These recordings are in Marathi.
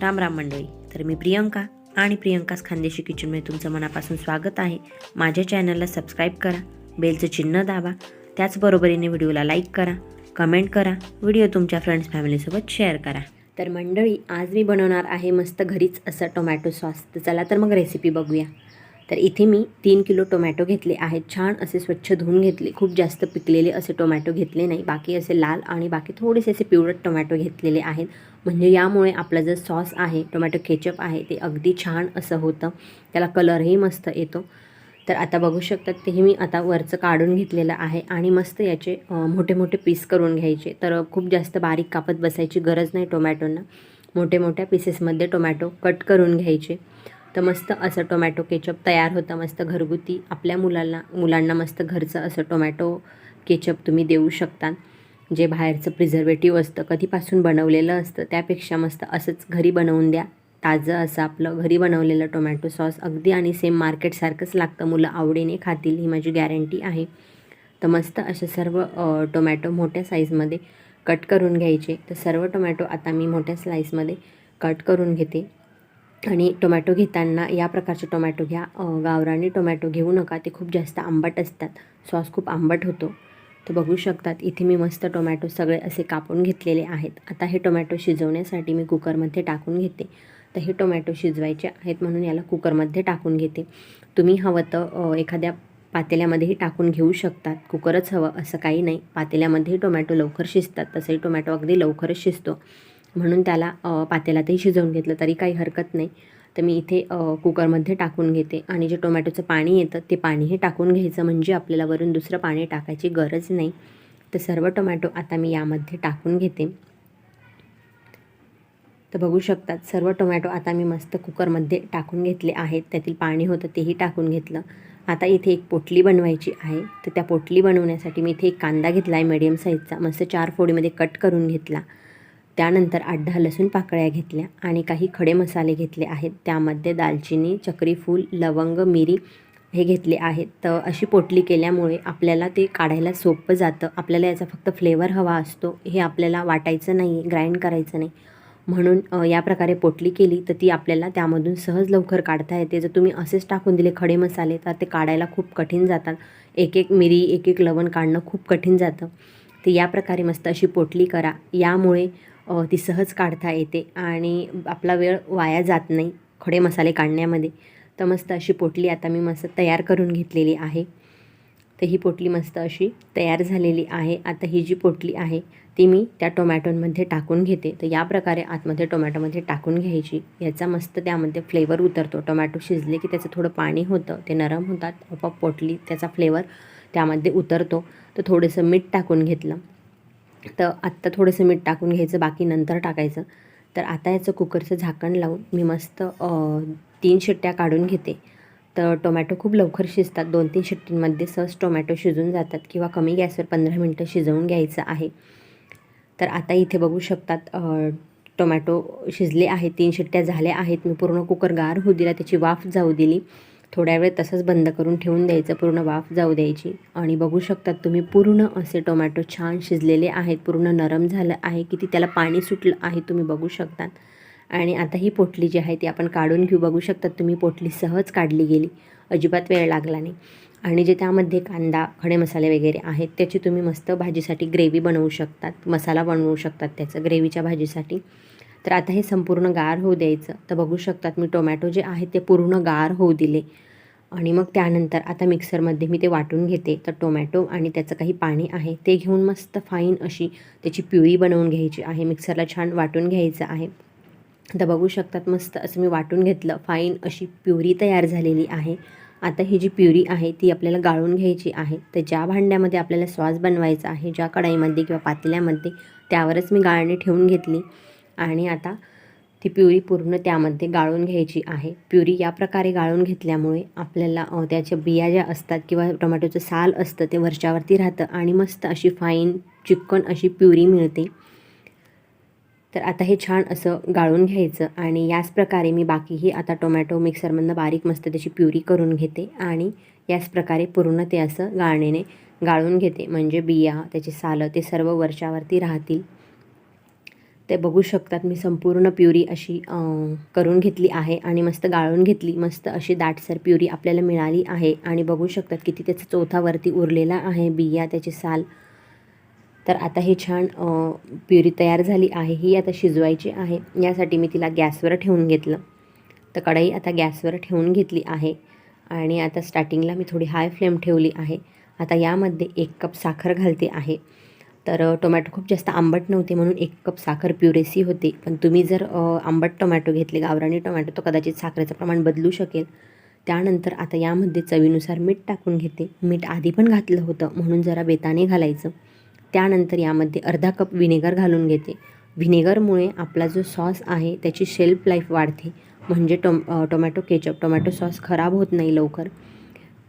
राम राम मंडळी. तर मी प्रियंका आणि प्रियंकाच खानदेशी किचनमध्ये तुमचं मनापासून स्वागत आहे. माझ्या चॅनलला सबस्क्राईब करा बेलचं चिन्ह दाबा त्याचबरोबरीने व्हिडिओला लाईक करा कमेंट करा व्हिडिओ तुमच्या फ्रेंड्स फॅमिलीसोबत शेअर करा. तर मंडळी आज मी बनवणार आहे मस्त घरीच असं टोमॅटो सॉस तर चला तर मग रेसिपी बघूया. तर इथे मी तीन किलो टोमॅटो घेतले आहेत. छान असे स्वच्छ धुवून घेतले. खूप जास्त पिकलेले असे टोमॅटो घेतले नाही. बाकी असे लाल आणि बाकी थोडेसे असे पिवळट टोमॅटो घेतलेले आहेत. म्हणजे यामुळे आपला जो सॉस आहे टोमॅटो केचप आहे ते अगदी छान असं होतं. त्याला कलरही मस्त येतो. तर आता बघू शकतात तेही मी आता वरचं काढून घेतलेलं आहे आणि मस्त याचे मोठे मोठे पीस करून घ्यायचे. तर खूप जास्त बारीक कापत बसायची गरज नाही टोमॅटोंना. मोठे मोठ्या पीसेसमध्ये टोमॅटो कट करून घ्यायचे. तर मस्त असं टोमॅटो केचप तयार होतं मस्त घरगुती. आपल्या मुलांना मुलांना मस्त घरचं असं टोमॅटो केचप तुम्ही देऊ शकता. जे बाहेरचं प्रिझर्वेटिव्ह असतं कधीपासून बनवलेलं असतं त्यापेक्षा मस्त असंच घरी बनवून द्या. ताजं असं आपलं घरी बनवलेलं टोमॅटो सॉस. अगदी आणि सेम मार्केटसारखंच लागतं. मुलं आवडीने खातील ही माझी गॅरंटी आहे. तर मस्त असे सर्व टोमॅटो मोठ्या साईजमध्ये कट करून घ्यायचे. तर सर्व टोमॅटो आता मी मोठ्या स्लाईसमध्ये कट करून घेते. आणि टोमॅटो घेताना या प्रकारचे टोमॅटो घ्या. गावराने टोमॅटो घेऊ नका. ते खूप जास्त आंबट असतात. सॉस खूप आंबट होतो. तर बघू शकतात. इथे मी मस्त टोमॅटो सगळे असे कापून घेतलेले आहेत. आता हे टोमॅटो शिजवण्यासाठी मी कुकरमध्ये टाकून घेते. तर हे टोमॅटो शिजवायचे आहेत म्हणून याला कुकरमध्ये टाकून घेते. तुम्ही हवं तर एखाद्या पातेल्यामध्येही टाकून घेऊ शकतात. कुकरच हवं असं काही नाही. पातेल्यामध्येही टोमॅटो लवकर शिजतात. तसंही टोमॅटो अगदी लवकरच शिजतो. म्हणून त्याला पातेलातही शिजवून घेतलं तरी काही हरकत नाही. तर मी इथे कुकरमध्ये टाकून घेते. आणि जे टोमॅटोचं पाणी येतं ते पाणीही टाकून घ्यायचं. म्हणजे आपल्याला वरून दुसरं पाणी टाकायची गरज नाही. तर सर्व टोमॅटो आता मी यामध्ये टाकून घेते. तर बघू शकतात सर्व टोमॅटो आता मी मस्त कुकरमध्ये टाकून घेतले आहेत. त्यातील पाणी होतं तेही टाकून घेतलं. आता इथे एक पोटली बनवायची आहे. तर त्या पोटली बनवण्यासाठी मी इथे एक कांदा घेतला आहे मीडियम साईजचा मस्त चार फोडीमध्ये कट करून घेतला. त्यानंतर आठ दहा लसूण पाकळ्या घेतल्या आणि काही खडे मसाले घेतले आहेत. त्यामध्ये दालचिनी चक्रीफूल लवंग मिरी हे घेतले आहेत. तर अशी पोटली केल्यामुळे आपल्याला ते काढायला सोपं जातं. आपल्याला याचा फक्त फ्लेवर हवा असतो. हे आपल्याला वाटायचं नाही ग्राइंड करायचं नाही. म्हणून या प्रकारे पोटली केली तर ती आपल्याला त्यामधून सहज लवकर काढता येते. जर तुम्ही असेच टाकून दिले खडे मसाले तर ते काढायला खूप कठीण जातात. एक एक मिरी एक एक लवण काढणं खूप कठीण जातं. तर या प्रकारे मस्त अशी पोटली करा. यामुळे ती सहज काढता येते आणि आपला वेळ वाया जात नाही खडे मसाले काढण्यामध्ये. तर मस्त अशी पोटली आता मी मस्त तयार करून घेतलेली आहे. तर ही पोटली मस्त अशी तयार झालेली आहे. आता ही जी पोटली आहे ती मी त्या टोमॅटोंमध्ये टाकून घेते. तर या प्रकारे आतमध्ये टोमॅटोमध्ये टाकून घ्यायची. याचा मस्त त्यामध्ये फ्लेवर उतरतो. टोमॅटो शिजले की त्याचं थोडं पाणी होतं ते नरम होतात. आपोआप पोटली त्याचा फ्लेवर त्यामध्ये उतरतो. तर थोडंसं मीठ टाकून घेतलं. तर आत्ता थोडंसं मीठ टाकून घ्यायचं बाकी नंतर टाकायचं. तर आता याचं कुकरचं झाकण लावून मी मस्त तीन शिट्ट्या काढून घेते. तर टोमॅटो खूप लवकर शिजतात. दोन तीन शिट्टींमध्ये सहज टोमॅटो शिजून जातात किंवा कमी गॅसवर पंधरा मिनटं शिजवून घ्यायचं आहे. तर आता इथे बघू शकतात टोमॅटो शिजले आहेत तीन शिट्ट्या झाल्या आहेत. मी पूर्ण कुकर गार होऊ दिला त्याची वाफ जाऊ दिली. थोड्या वेळ तसंच बंद करून ठेवून द्यायचं पूर्ण वाफ जाऊ द्यायची. आणि बघू शकतात तुम्ही पूर्ण असे टोमॅटो छान शिजलेले आहेत पूर्ण नरम झालं आहे किती त्याला पाणी सुटलं आहे तुम्ही बघू शकतात. आणि आता ही पोटली जी आहे ती आपण काढून घेऊ बघू शकतात तुम्ही पोटली सहज काढली गेली. अजिबात वेळ लागला नाही. आणि जे त्यामध्ये कांदा खडे मसाले वगैरे आहेत त्याची तुम्ही मस्त भाजीसाठी ग्रेव्ही बनवू शकतात मसाला बनवू शकतात त्याचं ग्रेव्हीच्या भाजीसाठी. तर आता हे संपूर्ण गार होऊ द्यायचं. तर बघू शकतात मी टोमॅटो जे आहे ते पूर्ण गार होऊ दिले. आणि मग त्यानंतर आता मिक्सरमध्ये मी ते वाटून घेते. तर टोमॅटो आणि त्याचं काही पाणी आहे ते घेऊन मस्त फाईन अशी त्याची प्युरी बनवून घ्यायची आहे. मिक्सरला छान वाटून घ्यायचं आहे. तर बघू शकतात मस्त असं मी वाटून घेतलं. फाईन अशी प्युरी तयार झालेली आहे. आता ही जी प्युरी आहे ती आपल्याला गाळून घ्यायची आहे. तर ज्या भांड्यामध्ये आपल्याला सॉस बनवायचा आहे ज्या कढाईमध्ये किंवा पातेल्यामध्ये त्यावरच मी गाळणी ठेवून घेतली. आणि आता ती प्युरी पूर्ण त्यामध्ये गाळून घ्यायची आहे. प्युरी या प्रकारे गाळून घेतल्यामुळे आपल्याला त्याच्या बिया ज्या असतात किंवा टोमॅटोचं साल असतं ते वरच्यावरती राहतं आणि मस्त अशी फाईन चिकन अशी प्युरी मिळते. तर आता हे छान असं गाळून घ्यायचं आणि याच प्रकारे मी बाकीही आता टोमॅटो मिक्सरमधनं बारीक मस्त त्याची प्युरी करून घेते आणि याच प्रकारे पूर्ण ते असं गाळणीने गाळून घेते. म्हणजे बिया त्याचे सालं ते सर्व वरच्यावरती राहतील. ते बघू शकतात. मी संपूर्ण प्युरी अशी करून घेतली आहे आणि मस्त गाळून घेतली. मस्त अशी दाटसर प्युरी आपल्याला मिळाली आहे. आणि बघू शकतात किती त्याचा चौथावरती उरलेला आहे. बिया त्याची साल. तर आता हे छान प्युरी तयार झाली आहे. ही आता शिजवायची आहे. यासाठी मी तिला गॅसवर ठेवून घेतलं. तर कढई आता गॅसवर ठेवून घेतली आहे. आणि आता स्टार्टिंगला मी थोडी हाय फ्लेम ठेवली आहे. आता यामध्ये एक कप साखर घालते आहे. तर टोमॅटो खूप जास्त आंबट नव्हते म्हणून एक कप साखर प्युरेसी होते. पण तुम्ही जर आंबट टोमॅटो घेतले गावरानी टोमॅटो तर कदाचित साखरेचं प्रमाण बदलू शकेल. त्यानंतर आता यामध्ये चवीनुसार मीठ टाकून घेते. मीठ आधी पण घातलं होतं म्हणून जरा बेताने घालायचं. त्यानंतर यामध्ये अर्धा कप विनेगर घालून घेते. व्हिनेगरमुळे आपला जो सॉस आहे त्याची शेल्फ लाईफ वाढते. म्हणजे टोम टोमॅटो केचप टोमॅटो सॉस खराब होत नाही लवकर.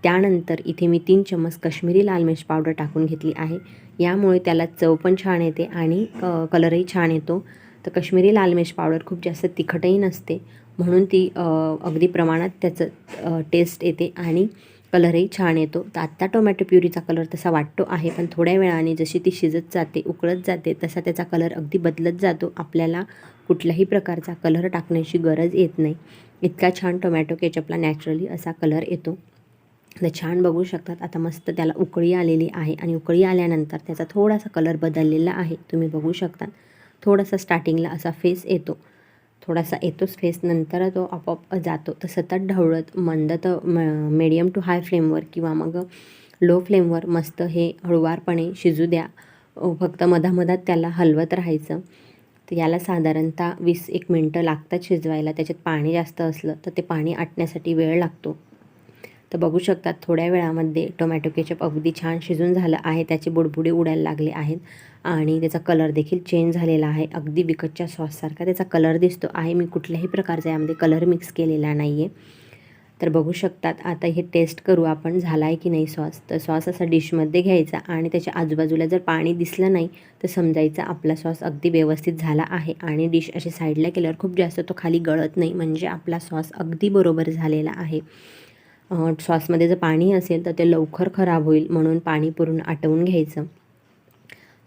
त्यानंतर इथे मी तीन चम्मच कश्मीरी लाल मिर्च पावडर टाकून घेतली आहे. यामुळे त्याला चव पण छान येते आणि कलरही छान येतो. तर कश्मीरी लाल मिर्च पावडर खूप जास्त तिखटही नसते. म्हणून ती अगदी प्रमाणात त्याचं टेस्ट येते आणि कलरही छान येतो. तर आत्ता टोमॅटो प्युरीचा कलर तसा वाटतो आहे पण थोड्या वेळाने जशी ती शिजत जाते उकळत जाते तसा त्याचा कलर अगदी बदलत जातो. आपल्याला कुठल्याही प्रकारचा कलर टाकण्याची गरज येत नाही. इतका छान टोमॅटो केचपला नॅचरली असा कलर येतो. तर छान बघू शकतात. आता मस्त त्याला उकळी आलेली आहे आणि उकळी आल्यानंतर त्याचा थोडासा कलर बदललेला आहे. तुम्ही बघू शकता थोडासा स्टार्टिंगला असा फेस येतो. थोडासा येतोच फेस नंतर तो आपोआप जातो. तर सतत ढवळत मंद तर मिडियम टू हाय फ्लेमवर किंवा मग लो फ्लेमवर मस्त हे हळुवारपणे शिजू द्या. फक्त मधामधात त्याला हलवत राहायचं. तर याला साधारणतः वीस एक मिनटं लागतात शिजवायला. त्याच्यात पाणी जास्त असलं तर ते पाणी आटण्यासाठी वेळ लागतो. तर बघू शकतात थोड्या वेळामध्ये टोमॅटो केचप अगदी छान शिजून झालं आहे. त्याचे बुडबुडे उडायला लागले आहेत आणि त्याचा कलर देखील चेंज झालेला आहे. अगदी विकतच्या सॉससारखा त्याचा कलर दिसतो आहे. मी कुठल्याही प्रकारचा यामध्ये कलर मिक्स केलेला नाही आहे तर बघू शकतात आता हे टेस्ट करू आपण झाला आहे की नाही सॉस तर सॉस असा डिशमध्ये घ्यायचा आणि त्याच्या आजूबाजूला जर पाणी दिसलं नाही तर समजायचं आपला सॉस अगदी व्यवस्थित झाला आहे आणि डिश अशी साईडला केल्यावर खूप जास्त तो खाली गळत नाही. म्हणजे आपला सॉस अगदी बरोबर झालेला आहे. श्वासमध्ये सॉसमध्ये जर पाणी असेल तर ते लवकर खराब होईल म्हणून पाणी पूर्ण आटवून घ्यायचं.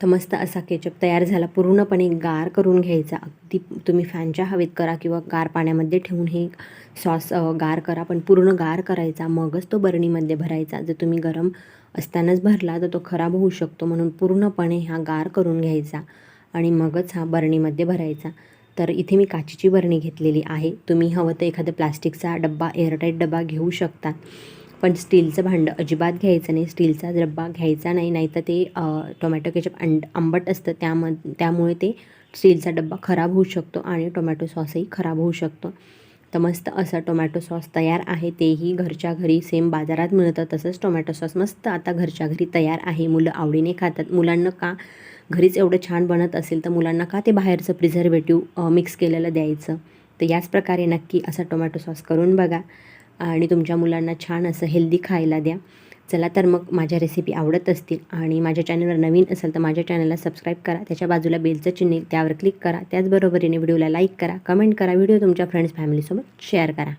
तर मस्त असा केचप तयार झाला. पूर्णपणे गार करून घ्यायचा. अगदी तुम्ही फॅनच्या हवेत करा किंवा गार पाण्यामध्ये ठेवून हे सॉस गार करा. पण पूर्ण गार करायचा. मगच तो बरणीमध्ये भरायचा. जर तुम्ही गरम असतानाच भरला तर तो खराब होऊ शकतो म्हणून पूर्णपणे हा गार करून घ्यायचा. आणि मगच हा बरणीमध्ये भरायचा. तर इथे मी काचेची बरणी घेतलेली आहे. तुम्ही हवं तर एखादं प्लास्टिकचा डब्बा एअरटाईट डबा घेऊ शकता पण स्टीलचं भांडं अजिबात घ्यायचं नाही. स्टीलचा डब्बा घ्यायचा नाही नाहीतर ते टोमॅटो केचप अंड आंबट असतं. त्याम त्यामुळे ते स्टीलचा डब्बा खराब होऊ शकतो आणि टोमॅटो सॉसही खराब होऊ शकतो. तर मस्त असं टोमॅटो सॉस तयार आहे. तेही घरच्या घरी सेम बाजारात मिळतं. तसंच टोमॅटो सॉस मस्त आता घरच्या घरी तयार आहे. मुलं आवडीने खातात. मुलांना का घरीच एवढं छान बनत असेल तर मुलांना का ते बाहेरचं प्रिझर्वेटिव्ह मिक्स केलेलं द्यायचं? तर याच प्रकारे नक्की असा टोमॅटो सॉस करून बघा. आणि तुमच्या मुलांना छान असं हेल्दी खायला द्या. चला तर मग माझ्या रेसिपी आवडत असतील आणि माझ्या चॅनलवर नवीन असेल तर माझ्या चॅनलला सबस्क्राईब करा. त्याच्या बाजूला बेलचं चिन्ह त्यावर क्लिक करा. त्याचबरोबरीने व्हिडिओला लाईक करा कमेंट करा. व्हिडिओ तुमच्या फ्रेंड्स फॅमिलीसोबत शेअर करा.